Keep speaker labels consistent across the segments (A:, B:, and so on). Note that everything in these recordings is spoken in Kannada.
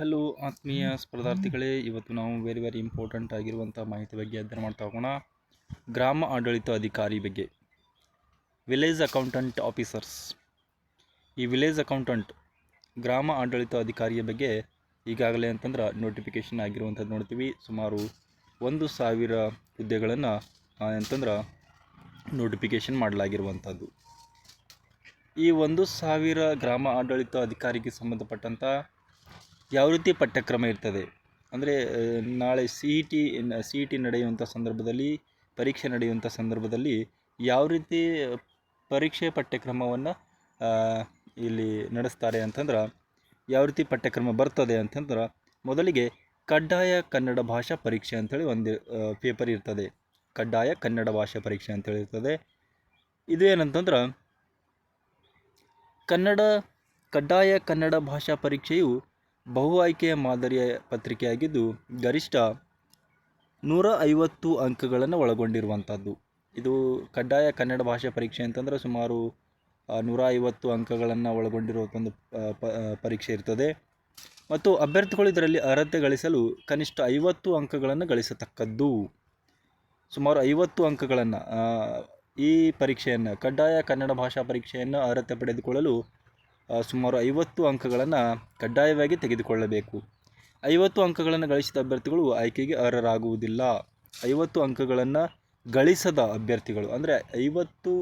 A: ಹಲೋ ಆತ್ಮೀಯ ಸ್ಪರ್ಧಾರ್ಥಿಗಳೇ ಇವತ್ತು ನಾವು ವೆರಿ ವೆರಿ ಇಂಪಾರ್ಟೆಂಟ್ ಆಗಿರುವಂಥ ಮಾಹಿತಿ ಬಗ್ಗೆ ಅಧ್ಯಯನ ಮಾಡ್ತಾ ಹೋಗೋಣ. ಗ್ರಾಮ ಆಡಳಿತ ಅಧಿಕಾರಿ ಬಗ್ಗೆ. ವಿಲೇಜ್ ಅಕೌಂಟೆಂಟ್ ಆಫೀಸರ್ಸ್ ಈ ವಿಲೇಜ್ ಅಕೌಂಟೆಂಟ್ ಗ್ರಾಮ ಆಡಳಿತ ಅಧಿಕಾರಿಯ ಬಗ್ಗೆ ಈಗಾಗಲೇ ಅಂತಂದ್ರೆ ನೋಟಿಫಿಕೇಷನ್ ಆಗಿರುವಂಥದ್ದು ನೋಡ್ತೀವಿ. ಸುಮಾರು ಒಂದು ಸಾವಿರ ಹುದ್ದೆಗಳನ್ನು ಅಂತಂದ್ರೆ ನೋಟಿಫಿಕೇಷನ್ ಮಾಡಲಾಗಿರುವಂಥದ್ದು. ಈ ಒಂದು ಸಾವಿರ ಗ್ರಾಮ ಆಡಳಿತ ಅಧಿಕಾರಿಗೆ ಸಂಬಂಧಪಟ್ಟಂಥ ಯಾವ ರೀತಿ ಪಠ್ಯಕ್ರಮ ಇರ್ತದೆ? ಅಂದರೆ ನಾಳೆ C E T C E T ನಡೆಯುವಂಥ ಸಂದರ್ಭದಲ್ಲಿ, ಪರೀಕ್ಷೆ ನಡೆಯುವಂಥ ಸಂದರ್ಭದಲ್ಲಿ ಯಾವ ರೀತಿ ಪರೀಕ್ಷೆ ಪಠ್ಯಕ್ರಮವನ್ನು ಇಲ್ಲಿ ನಡೆಸ್ತಾರೆ ಅಂತಂದ್ರೆ, ಯಾವ ರೀತಿ ಪಠ್ಯಕ್ರಮ ಬರ್ತದೆ ಅಂತಂದ್ರೆ, ಮೊದಲಿಗೆ ಕಡ್ಡಾಯ ಕನ್ನಡ ಭಾಷಾ ಪರೀಕ್ಷೆ ಅಂಥೇಳಿ ಒಂದು ಪೇಪರ್ ಇರ್ತದೆ. ಕಡ್ಡಾಯ ಕನ್ನಡ ಭಾಷಾ ಪರೀಕ್ಷೆ ಅಂತೇಳಿ ಇರ್ತದೆ. ಇದು ಏನಂತಂದ್ರೆ, ಕನ್ನಡ, ಕಡ್ಡಾಯ ಕನ್ನಡ ಭಾಷಾ ಪರೀಕ್ಷೆಯು ಬಹು ಆಯ್ಕೆಯ ಮಾದರಿಯ ಪತ್ರಿಕೆಯಾಗಿದ್ದು, ಗರಿಷ್ಠ ನೂರ ಐವತ್ತು ಅಂಕಗಳನ್ನು ಒಳಗೊಂಡಿರುವಂಥದ್ದು. ಇದು ಕಡ್ಡಾಯ ಕನ್ನಡ ಭಾಷಾ ಪರೀಕ್ಷೆ ಅಂತಂದರೆ ಸುಮಾರು ನೂರ ಐವತ್ತು ಅಂಕಗಳನ್ನು ಒಳಗೊಂಡಿರುವ ಒಂದು ಪರೀಕ್ಷೆ ಇರ್ತದೆ. ಮತ್ತು ಅಭ್ಯರ್ಥಿಗಳು ಇದರಲ್ಲಿ ಅರ್ಹತೆ ಗಳಿಸಲು ಕನಿಷ್ಠ ಐವತ್ತು ಅಂಕಗಳನ್ನು ಗಳಿಸತಕ್ಕದ್ದು. ಸುಮಾರು ಐವತ್ತು ಅಂಕಗಳನ್ನು ಈ ಪರೀಕ್ಷೆಯನ್ನು, ಕಡ್ಡಾಯ ಕನ್ನಡ ಭಾಷಾ ಪರೀಕ್ಷೆಯನ್ನು ಅರ್ಹತೆ ಪಡೆದುಕೊಳ್ಳಲು ಸುಮಾರು ಐವತ್ತು ಅಂಕಗಳನ್ನು ಕಡ್ಡಾಯವಾಗಿ ತೆಗೆದುಕೊಳ್ಳಬೇಕು. ಐವತ್ತು ಅಂಕಗಳನ್ನು ಗಳಿಸಿದ ಅಭ್ಯರ್ಥಿಗಳು ಆಯ್ಕೆಗೆ ಅರ್ಹರಾಗುವುದಿಲ್ಲ. ಐವತ್ತು ಅಂಕಗಳನ್ನು ಗಳಿಸದ ಅಭ್ಯರ್ಥಿಗಳು, ಅಂದರೆ ಐವತ್ತು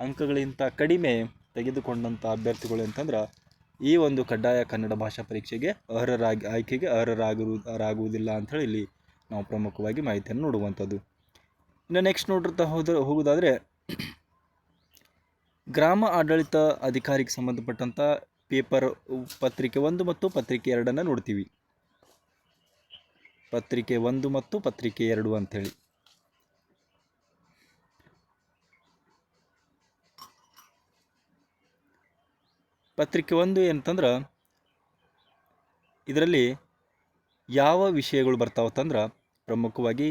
A: ಅಂಕಗಳಿಗಿಂತ ಕಡಿಮೆ ತೆಗೆದುಕೊಂಡಂಥ ಅಭ್ಯರ್ಥಿಗಳು ಅಂತಂದ್ರೆ ಈ ಒಂದು ಕಡ್ಡಾಯ ಕನ್ನಡ ಭಾಷಾ ಪರೀಕ್ಷೆಗೆ ಅರ್ಹರಾಗಿ, ಆಯ್ಕೆಗೆ ಅರ್ಹರಾಗಿರು ಅರ್ಹರಾಗುವುದಿಲ್ಲ ಅಂಥೇಳಿ ಇಲ್ಲಿ ನಾವು ಪ್ರಮುಖವಾಗಿ ಮಾಹಿತಿಯನ್ನು ನೋಡುವಂಥದ್ದು. ಇನ್ನು ನೆಕ್ಸ್ಟ್ ನೋಡಿರ್ತಾ ಹೋದ, ಹೋಗೋದಾದರೆ ಗ್ರಾಮ ಆಡಳಿತ ಅಧಿಕಾರಿಗೆ ಸಂಬಂಧಪಟ್ಟಂಥ ಪೇಪರ್ ಪತ್ರಿಕೆ ಒಂದು ಮತ್ತು ಪತ್ರಿಕೆ ಎರಡನ್ನು ನೋಡ್ತೀವಿ. ಪತ್ರಿಕೆ ಒಂದು ಮತ್ತು ಪತ್ರಿಕೆ ಎರಡು ಅಂಥೇಳಿ. ಪತ್ರಿಕೆ ಒಂದು ಏನಂತಂದ್ರೆ ಇದರಲ್ಲಿ ಯಾವ ವಿಷಯಗಳು ಬರ್ತಾವತ್ತಂದ್ರೆ ಪ್ರಮುಖವಾಗಿ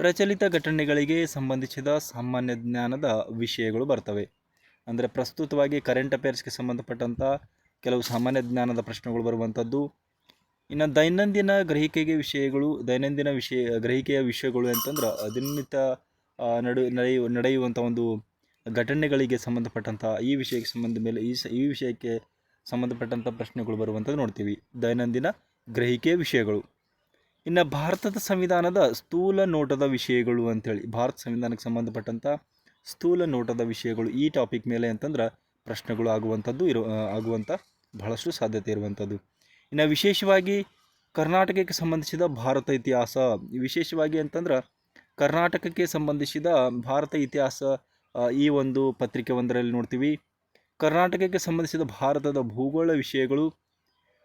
A: ಪ್ರಚಲಿತ ಘಟನೆಗಳಿಗೆ ಸಂಬಂಧಿಸಿದ ಸಾಮಾನ್ಯ ಜ್ಞಾನದ ವಿಷಯಗಳು ಬರ್ತವೆ. ಅಂದರೆ ಪ್ರಸ್ತುತವಾಗಿ ಕರೆಂಟ್ ಅಫೇರ್ಸ್ಗೆ ಸಂಬಂಧಪಟ್ಟಂಥ ಕೆಲವು ಸಾಮಾನ್ಯ ಜ್ಞಾನದ ಪ್ರಶ್ನೆಗಳು ಬರುವಂಥದ್ದು ಇನ್ನು ದೈನಂದಿನ ಗ್ರಹಿಕೆಗೆ ವಿಷಯಗಳು, ದೈನಂದಿನ ವಿಷಯ, ಗ್ರಹಿಕೆಯ ವಿಷಯಗಳು ಅಂತಂದ್ರೆ ದಿನನಿತ್ಯ ನಡು ನಡೆಯುವ ನಡೆಯುವಂಥ ಒಂದು ಘಟನೆಗಳಿಗೆ ಸಂಬಂಧಪಟ್ಟಂಥ ಈ ವಿಷಯಕ್ಕೆ ಸಂಬಂಧ ಮೇಲೆ, ಈ ಈ ವಿಷಯಕ್ಕೆ ಸಂಬಂಧಪಟ್ಟಂಥ ಪ್ರಶ್ನೆಗಳು ಬರುವಂಥದ್ದು ನೋಡ್ತೀವಿ. ದೈನಂದಿನ ಗ್ರಹಿಕೆಯ ವಿಷಯಗಳು. ಇನ್ನು ಭಾರತದ ಸಂವಿಧಾನದ ಸ್ಥೂಲ ನೋಟದ ವಿಷಯಗಳು ಅಂಥೇಳಿ ಭಾರತ ಸಂವಿಧಾನಕ್ಕೆ ಸಂಬಂಧಪಟ್ಟಂಥ ಸ್ಥೂಲ ನೋಟದ ವಿಷಯಗಳು ಈ ಟಾಪಿಕ್ ಮೇಲೆ ಅಂತಂದ್ರೆ ಪ್ರಶ್ನೆಗಳು ಆಗುವಂಥದ್ದು ಇರೋ ಆಗುವಂಥ ಬಹಳಷ್ಟು ಸಾಧ್ಯತೆ ಇರುವಂಥದ್ದು ಇನ್ನು ವಿಶೇಷವಾಗಿ ಕರ್ನಾಟಕಕ್ಕೆ ಸಂಬಂಧಿಸಿದ ಭಾರತ ಇತಿಹಾಸ, ವಿಶೇಷವಾಗಿ ಅಂತಂದ್ರೆ ಕರ್ನಾಟಕಕ್ಕೆ ಸಂಬಂಧಿಸಿದ ಭಾರತ ಇತಿಹಾಸ ಈ ಒಂದು ಪತ್ರಿಕೆ ಒಂದರಲ್ಲಿ ನೋಡ್ತೀವಿ. ಕರ್ನಾಟಕಕ್ಕೆ ಸಂಬಂಧಿಸಿದ ಭಾರತದ ಭೂಗೋಳ ವಿಷಯಗಳು,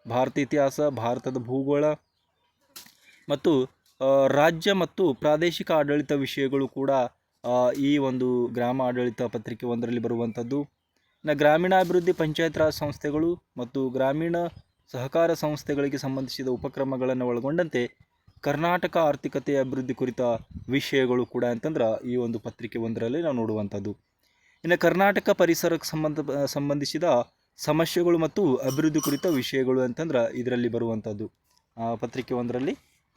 A: ಭಾರತ ಇತಿಹಾಸ, ಭಾರತದ ಭೂಗೋಳ ಮತ್ತು ರಾಜ್ಯ ಮತ್ತು ಪ್ರಾದೇಶಿಕ ಆಡಳಿತ ವಿಷಯಗಳು ಕೂಡ ಈ ಒಂದು ಗ್ರಾಮ ಆಡಳಿತ ಪತ್ರಿಕೆ ಒಂದರಲ್ಲಿ ಬರುವಂಥದ್ದು. ಇನ್ನು ಗ್ರಾಮೀಣಾಭಿವೃದ್ಧಿ ಪಂಚಾಯತ್ ರಾಜ್ ಸಂಸ್ಥೆಗಳು ಮತ್ತು ಗ್ರಾಮೀಣ ಸಹಕಾರ ಸಂಸ್ಥೆಗಳಿಗೆ ಸಂಬಂಧಿಸಿದ ಉಪಕ್ರಮಗಳನ್ನು ಒಳಗೊಂಡಂತೆ, ಕರ್ನಾಟಕ ಆರ್ಥಿಕತೆಯ ಅಭಿವೃದ್ಧಿ ಕುರಿತ ವಿಷಯಗಳು ಕೂಡ ಅಂತಂದ್ರೆ ಈ ಒಂದು ಪತ್ರಿಕೆ ಒಂದರಲ್ಲಿ ನಾವು ನೋಡುವಂಥದ್ದು. ಇನ್ನು ಕರ್ನಾಟಕ ಪರಿಸರಕ್ಕೆ ಸಂಬಂಧ, ಸಂಬಂಧಿಸಿದ ಸಮಸ್ಯೆಗಳು ಮತ್ತು ಅಭಿವೃದ್ಧಿ ಕುರಿತ ವಿಷಯಗಳು ಅಂತಂದ್ರೆ ಇದರಲ್ಲಿ ಬರುವಂಥದ್ದು. ಪತ್ರಿಕೆ ಒಂದರಲ್ಲಿ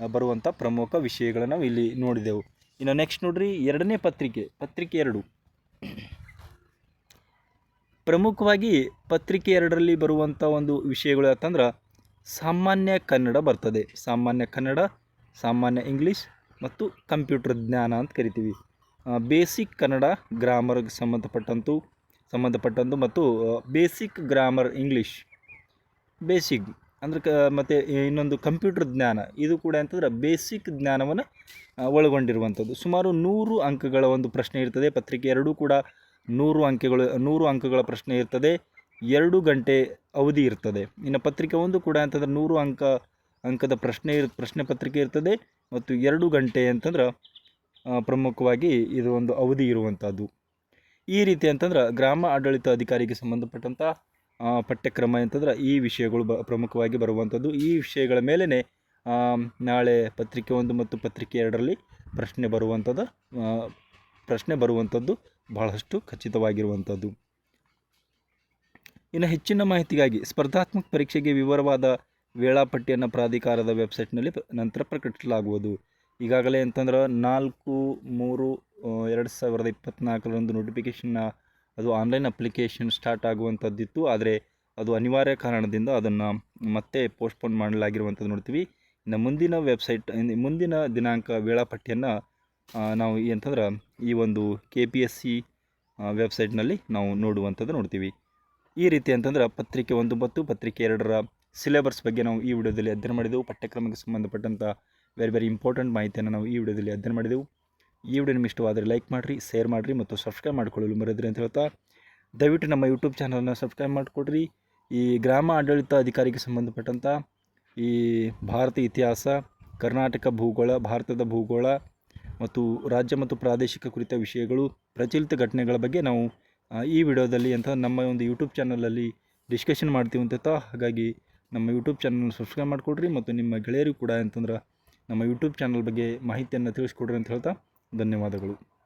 A: ಬರುವಂಥ ಪ್ರಮುಖ ವಿಷಯಗಳನ್ನು ನಾವು ಇಲ್ಲಿ ನೋಡಿದೆವು. ಇನ್ನು ನೆಕ್ಸ್ಟ್ ನೋಡ್ರಿ, ಎರಡನೇ ಪತ್ರಿಕೆ ಪತ್ರಿಕೆ ಎರಡು. ಪ್ರಮುಖವಾಗಿ ಪತ್ರಿಕೆ ಎರಡರಲ್ಲಿ ಬರುವಂಥ ಒಂದು ವಿಷಯಗಳು ಯಾಕಂದ್ರೆ ಸಾಮಾನ್ಯ ಕನ್ನಡ ಬರ್ತದೆ. ಸಾಮಾನ್ಯ ಕನ್ನಡ, ಸಾಮಾನ್ಯ ಇಂಗ್ಲೀಷ್ ಮತ್ತು ಕಂಪ್ಯೂಟರ್ ಜ್ಞಾನ ಅಂತ ಕರಿತೀವಿ. ಬೇಸಿಕ್ ಕನ್ನಡ ಗ್ರಾಮರ್ಗೆ ಸಂಬಂಧಪಟ್ಟಂತು ಸಂಬಂಧಪಟ್ಟಂತು ಮತ್ತು ಬೇಸಿಕ್ ಗ್ರಾಮರ್ ಇಂಗ್ಲೀಷ್ ಬೇಸಿಕ್ ಅಂದ್ರೆ ಕ ಮತ್ತು ಇನ್ನೊಂದು ಕಂಪ್ಯೂಟರ್ ಜ್ಞಾನ, ಇದು ಕೂಡ ಅಂತಂದ್ರೆ ಬೇಸಿಕ್ ಜ್ಞಾನವನ್ನು ಒಳಗೊಂಡಿರುವಂಥದ್ದು. ಸುಮಾರು ನೂರು ಅಂಕಗಳ ಒಂದು ಪ್ರಶ್ನೆ ಇರ್ತದೆ, ಪತ್ರಿಕೆ ಎರಡೂ ಕೂಡ ನೂರು ಅಂಕೆಗಳು, ನೂರು ಅಂಕಗಳ ಪ್ರಶ್ನೆ ಇರ್ತದೆ, ಎರಡು ಗಂಟೆ ಅವಧಿ ಇರ್ತದೆ. ಇನ್ನು ಪತ್ರಿಕೆ ಒಂದು ಕೂಡ ಅಂತಂದ್ರೆ ನೂರು ಅಂಕ, ಅಂಕದ ಪ್ರಶ್ನೆ ಇರ್, ಪ್ರಶ್ನೆ ಪತ್ರಿಕೆ ಇರ್ತದೆ, ಮತ್ತು ಎರಡು ಗಂಟೆ ಅಂತಂದ್ರೆ ಪ್ರಮುಖವಾಗಿ ಇದು ಒಂದು ಅವಧಿ ಇರುವಂಥದ್ದು. ಈ ರೀತಿ ಅಂತಂದ್ರೆ ಗ್ರಾಮ ಆಡಳಿತ ಅಧಿಕಾರಿಗೆ ಸಂಬಂಧಪಟ್ಟಂಥ ಪಠ್ಯಕ್ರಮ ಅಂತಂದ್ರೆ ಈ ವಿಷಯಗಳು ಬ, ಪ್ರಮುಖವಾಗಿ ಬರುವಂಥದ್ದು. ಈ ವಿಷಯಗಳ ಮೇಲೇ ನಾಳೆ ಪತ್ರಿಕೆ ಒಂದು ಮತ್ತು ಪತ್ರಿಕೆ ಎರಡರಲ್ಲಿ ಪ್ರಶ್ನೆ ಬರುವಂಥದ್ದು. ಪ್ರಶ್ನೆ ಬರುವಂಥದ್ದು ಬಹಳಷ್ಟು ಖಚಿತವಾಗಿರುವಂಥದ್ದು. ಇನ್ನು ಹೆಚ್ಚಿನ ಮಾಹಿತಿಗಾಗಿ ಸ್ಪರ್ಧಾತ್ಮಕ ಪರೀಕ್ಷೆಗೆ ವಿವರವಾದ ವೇಳಾಪಟ್ಟಿಯನ್ನು ಪ್ರಾಧಿಕಾರದ ವೆಬ್ಸೈಟ್ನಲ್ಲಿ ನಂತರ ಪ್ರಕಟಿಸಲಾಗುವುದು. ಈಗಾಗಲೇ ಅಂತಂದ್ರೆ ನಾಲ್ಕು, ಮೂರು ಎರಡು ಸಾವಿರದ ಇಪ್ಪತ್ತ್ನಾಲ್ಕರಂದು ನೋಟಿಫಿಕೇಷನ್ನ ಅದು ಆನ್ಲೈನ್ ಅಪ್ಲಿಕೇಶನ್ ಸ್ಟಾರ್ಟ್ ಆಗುವಂಥದ್ದಿತ್ತು ಆದರೆ ಅದು ಅನಿವಾರ್ಯ ಕಾರಣದಿಂದ ಅದನ್ನು ಮತ್ತೆ ಪೋಸ್ಟ್ಪೋನ್ ಮಾಡಲಾಗಿರುವಂಥದ್ದು ನೋಡ್ತೀವಿ. ಇನ್ನು ಮುಂದಿನ ವೆಬ್ಸೈಟ್ ಮುಂದಿನ ದಿನಾಂಕ ವೇಳಾಪಟ್ಟಿಯನ್ನು ನಾವು ಏನಂತಂದ್ರೆ ಈ ಒಂದು ಕೆ ಪಿ ಎಸ್ ಸಿ ವೆಬ್ಸೈಟ್ನಲ್ಲಿ ನಾವು ನೋಡುವಂಥದ್ದು ನೋಡ್ತೀವಿ. ಈ ರೀತಿ ಅಂತಂದ್ರೆ ಪತ್ರಿಕೆ ಒಂದು ಮತ್ತು ಪತ್ರಿಕೆ ಎರಡರ ಸಿಲೆಬಸ್ ಬಗ್ಗೆ ನಾವು ಈ ವಿಡಿಯೋದಲ್ಲಿ ಅಧ್ಯಯನ ಮಾಡಿದೆವು. ಪಠ್ಯಕ್ರಮಕ್ಕೆ ಸಂಬಂಧಪಟ್ಟಂಥ ಬೇರೆ ಬೇರೆ ಇಂಪಾರ್ಟೆಂಟ್ ಮಾಹಿತಿಯನ್ನು ನಾವು ಈ ವಿಡಿಯೋದಲ್ಲಿ ಅಧ್ಯಯನ ಮಾಡಿದೆವು. ಈ ವಿಡಿಯೋ ನಿಮಗೆ ಲೈಕ್ ಮಾಡಿರಿ ಶೇರ್ ಮಾಡಿರಿ ಮತ್ತು ಸಬ್ಸ್ಕ್ರೈಬ್ ಮಾಡಿಕೊಳ್ಳಲು ಮರೆದ್ರಿ ಅಂತ ಹೇಳ್ತಾ, ದಯವಿಟ್ಟು ನಮ್ಮ ಯೂಟ್ಯೂಬ್ ಚಾನಲ್ನ ಸಬ್ಸ್ಕ್ರೈಬ್ ಮಾಡಿಕೊಡ್ರಿ. ಈ ಗ್ರಾಮ ಆಡಳಿತ ಅಧಿಕಾರಿಗೆ ಸಂಬಂಧಪಟ್ಟಂಥ ಈ ಭಾರತ ಇತಿಹಾಸ, ಕರ್ನಾಟಕ ಭೂಗೋಳ, ಭಾರತದ ಭೂಗೋಳ ಮತ್ತು ರಾಜ್ಯ ಮತ್ತು ಪ್ರಾದೇಶಿಕ ಕುರಿತ ವಿಷಯಗಳು, ಪ್ರಚಲಿತ ಘಟನೆಗಳ ಬಗ್ಗೆ ನಾವು ಈ ವಿಡಿಯೋದಲ್ಲಿ ಅಂತ ನಮ್ಮ ಒಂದು ಯೂಟ್ಯೂಬ್ ಚಾನಲಲ್ಲಿ ಡಿಸ್ಕಷನ್ ಮಾಡ್ತೀವಿ ಅಂತ ಹಾಗಾಗಿ ನಮ್ಮ ಯೂಟ್ಯೂಬ್ ಚಾನಲ್ ಸಬ್ಸ್ಕ್ರೈಬ್ ಮಾಡಿಕೊಡ್ರಿ ಮತ್ತು ನಿಮ್ಮ ಗೆಳೆಯರಿಗೂ ಕೂಡ ಅಂತಂದ್ರೆ ನಮ್ಮ ಯೂಟ್ಯೂಬ್ ಚಾನಲ್ ಬಗ್ಗೆ ಮಾಹಿತಿಯನ್ನು ತಿಳಿಸ್ಕೊಡ್ರಿ ಅಂತ ಹೇಳ್ತಾ ಧನ್ಯವಾದಗಳು.